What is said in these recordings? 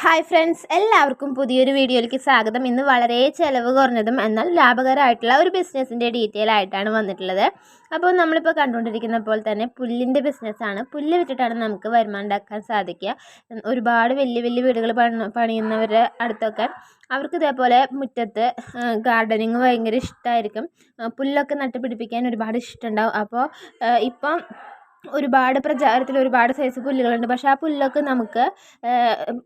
Hi friends എല്ലാവർക്കും പുതിയൊരു വീഡിയോയിലേക്ക് സ്വാഗതം. ഇന്ന് വളരെ ചിലവ് കുറഞ്ഞതും എന്നാൽ ലാഭകരമായിട്ടുള്ള ഒരു ബിസിനസ്സിന്റെ ഡീറ്റെയിൽ ആയിട്ടാണ് വന്നിട്ടുള്ളത്. അപ്പോൾ നമ്മളിപ്പോൾ കണ്ടുകൊണ്ടിരിക്കുന്ന പോലെ തന്നെ പുല്ലിന്റെ ബിസിനസ്സാണ് പുല്ല് വിറ്റിട്ടാണ് നമുക്ക് വരുമാനം ഉണ്ടാക്കാൻ സാധിക്കുക. ഒരുപാട് വലിയ വലിയ വീടുകൾ പണി പണിയുന്നവരുടെ അടുത്തൊക്കെ അവർക്ക് ഇതേപോലെ മുറ്റത്ത് ഗാർഡനിങ് ഭയങ്കര ഇഷ്ടമായിരിക്കും പുല്ലൊക്കെ നട്ടുപിടിപ്പിക്കാൻ ഒരുപാട് ഇഷ്ടമുണ്ടാവും. അപ്പോൾ ഇപ്പം ഒരുപാട് പ്രചാരത്തിൽ ഒരുപാട് സൈസ് പുല്ലുകളുണ്ട്. പക്ഷേ ആ പുല്ലൊക്കെ നമുക്ക്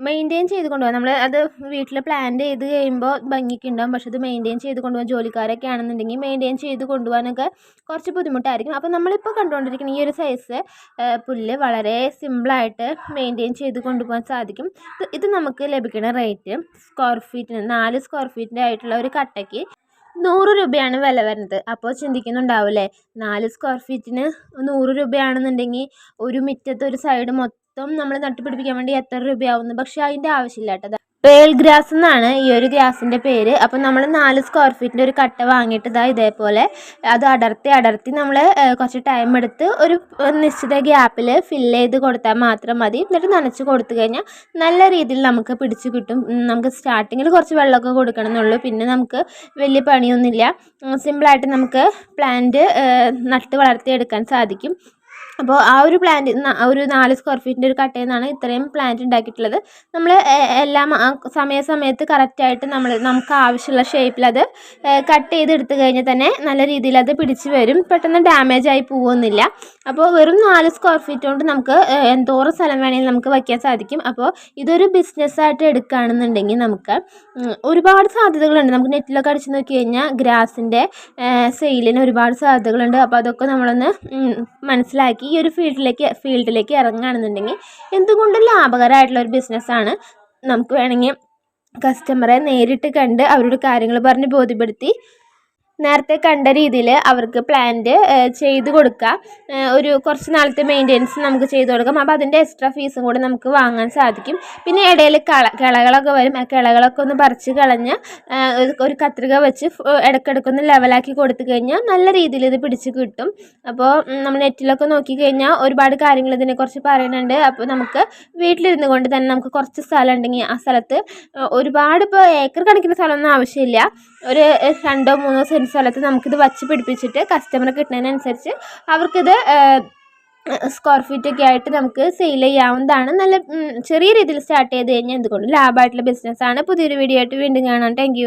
മെയിന്റെയിൻ ചെയ്ത് കൊണ്ടുപോകാം. നമ്മൾ അത് വീട്ടിൽ പ്ലാന്റ് ചെയ്ത് കഴിയുമ്പോൾ ഭംഗിക്ക് ഉണ്ടാകും പക്ഷേ അത് മെയിന്റെയിൻ ചെയ്ത് കൊണ്ടുപോകാൻ ജോലിക്കാരൊക്കെ ആണെന്നുണ്ടെങ്കിൽ മെയിന്റെയിൻ ചെയ്ത് കൊണ്ടുപോകാനൊക്കെ കുറച്ച് ബുദ്ധിമുട്ടായിരിക്കും. അപ്പോൾ നമ്മളിപ്പോൾ കണ്ടുകൊണ്ടിരിക്കുന്ന ഈ ഒരു സൈസ് പുല്ല് വളരെ സിമ്പിളായിട്ട് മെയിന്റെയിൻ ചെയ്ത് കൊണ്ടുപോകാൻ സാധിക്കും. ഇത് നമുക്ക് ലഭിക്കുന്ന റേറ്റ് സ്ക്വയർ ഫീറ്റിന് നാല് സ്ക്വയർ ഫീറ്റിന്റെ ആയിട്ടുള്ള ഒരു കട്ടയ്ക്ക് നൂറ് രൂപയാണ് വില വരുന്നത്. അപ്പോൾ ചിന്തിക്കുന്നുണ്ടാവില്ലേ? നാല് സ്ക്വയർ ഫീറ്റിന് നൂറ് രൂപയാണെന്നുണ്ടെങ്കിൽ ഒരു മുറ്റത്ത് ഒരു സൈഡ് മൊത്തം നമ്മൾ നട്ടുപിടിപ്പിക്കാൻ വേണ്ടി എത്ര രൂപയാവുന്നു? പക്ഷേ അതിന്റെ ആവശ്യമില്ല കേട്ടോ. പേൾ ഗ്രാസ് എന്നാണ് ഈ ഒരു ഗ്രാസിന്റെ പേര്. അപ്പം നമ്മൾ നാല് സ്ക്വയർ ഫീറ്റിന്റെ ഒരു കട്ട വാങ്ങിയിട്ട് ഇതാ ഇതേപോലെ അത് അടർത്തി അടർത്തി നമ്മൾ കുറച്ച് ടൈം എടുത്ത് ഒരു നിശ്ചിത ഗ്യാപ്പിൽ ഫില്ല് ചെയ്ത് കൊടുത്താൽ മാത്രം മതി. എന്നിട്ട് നനച്ച് കൊടുത്തു കഴിഞ്ഞാൽ നല്ല രീതിയിൽ നമുക്ക് പിടിച്ച് കിട്ടും. നമുക്ക് സ്റ്റാർട്ടിങ്ങിൽ കുറച്ച് വെള്ളമൊക്കെ കൊടുക്കണം എന്നുള്ളൂ പിന്നെ നമുക്ക് വലിയ പണിയൊന്നുമില്ല. സിമ്പിളായിട്ട് നമുക്ക് പ്ലാന്റ് നട്ട് വളർത്തിയെടുക്കാൻ സാധിക്കും. അപ്പോൾ ആ ഒരു പ്ലാന്റ് ഒരു നാല് സ്ക്വയർ ഫീറ്റിന്റെ ഒരു കട്ടയിൽ നിന്നാണ് ഇത്രയും പ്ലാന്റ് ഉണ്ടാക്കിയിട്ടുള്ളത്. നമ്മൾ എല്ലാം സമയസമയത്ത് കറക്റ്റായിട്ട് നമ്മൾ നമുക്ക് ആവശ്യമുള്ള ഷേപ്പിൽ അത് കട്ട് ചെയ്ത് എടുത്തു കഴിഞ്ഞാൽ തന്നെ നല്ല രീതിയിൽ അത് പിടിച്ച് വരും. പെട്ടെന്ന് ഡാമേജ് ആയി പോകുന്നില്ല അപ്പോൾ വെറും നാല് സ്ക്വയർ ഫീറ്റ് കൊണ്ട് നമുക്ക് എന്തോറും സ്ഥലം വേണമെങ്കിലും നമുക്ക് വയ്ക്കാൻ സാധിക്കും. അപ്പോൾ ഇതൊരു ബിസിനസ്സായിട്ട് എടുക്കുകയാണെന്നുണ്ടെങ്കിൽ നമുക്ക് ഒരുപാട് സാധ്യതകളുണ്ട്. നമുക്ക് നെറ്റിലൊക്കെ അടിച്ച് നോക്കി കഴിഞ്ഞാൽ ഗ്രാസിന്റെ സെയിലിന് ഒരുപാട് സാധ്യതകളുണ്ട്. അപ്പോൾ അതൊക്കെ നമ്മളൊന്ന് മനസ്സിലാക്കി ഈ ഒരു ഫീൽഡിലേക്ക് ഫീൽഡിലേക്ക് ഇറങ്ങുകയാണെന്നുണ്ടെങ്കിൽ എന്തുകൊണ്ടും ലാഭകരമായിട്ടുള്ള ഒരു ബിസിനസ്സാണ് നമുക്ക് വേണമെങ്കിൽ കസ്റ്റമറെ നേരിട്ട് കണ്ട് അവരോട് കാര്യങ്ങൾ പറഞ്ഞ് ബോധ്യപ്പെടുത്തി നേരത്തെ കണ്ട രീതിയിൽ അവർക്ക് പ്ലാന്റ് ചെയ്ത് കൊടുക്കുക ഒരു കുറച്ച് നാളത്തെ മെയിന്റെനൻസ് നമുക്ക് ചെയ്ത് കൊടുക്കാം. അപ്പോൾ അതിന്റെ എക്സ്ട്രാ ഫീസും കൂടി നമുക്ക് വാങ്ങാൻ സാധിക്കും. പിന്നെ ഇടയിൽ കള കിളകളൊക്കെ വരും. ആ കിളകളൊക്കെ ഒന്ന് പറിച്ച് കളഞ്ഞ് ഒരു- കത്രിക വെച്ച് ഇടയ്ക്കിടയ്ക്കൊന്ന് ലെവലാക്കി കൊടുത്തു കഴിഞ്ഞാൽ നല്ല രീതിയിൽ ഇത് പിടിച്ച് കിട്ടും. അപ്പോൾ നമ്മൾ നെറ്റിലൊക്കെ നോക്കി കഴിഞ്ഞാൽ ഒരുപാട് കാര്യങ്ങൾ ഇതിനെക്കുറിച്ച് പറയുന്നുണ്ട്. അപ്പോൾ നമുക്ക് വീട്ടിലിരുന്ന് കൊണ്ട് തന്നെ നമുക്ക് കുറച്ച് സ്ഥലം ഉണ്ടെങ്കിൽ ആ സ്ഥലത്ത് ഒരുപാട് ഇപ്പോൾ ഏക്കർ കണക്കിന് സ്ഥലമൊന്നും ആവശ്യമില്ല. ഒരു രണ്ടോ മൂന്നോ സെന്റ് സ്ഥലത്ത് നമുക്കിത് വച്ച് പിടിപ്പിച്ചിട്ട് കസ്റ്റമർ കിട്ടുന്നതിനനുസരിച്ച് അവർക്കിത് സ്ക്വയർ ഫീറ്റ് ഒക്കെ ആയിട്ട് നമുക്ക് സെയിൽ ചെയ്യാവുന്നതാണ്. നല്ല ചെറിയ രീതിയിൽ സ്റ്റാർട്ട് ചെയ്ത് കഴിഞ്ഞാൽ എന്തുകൊണ്ടും ലാഭമായിട്ടുള്ള ബിസിനസ്സാണ് പുതിയൊരു വീഡിയോ ആയിട്ട് വീണ്ടും കാണാം. താങ്ക്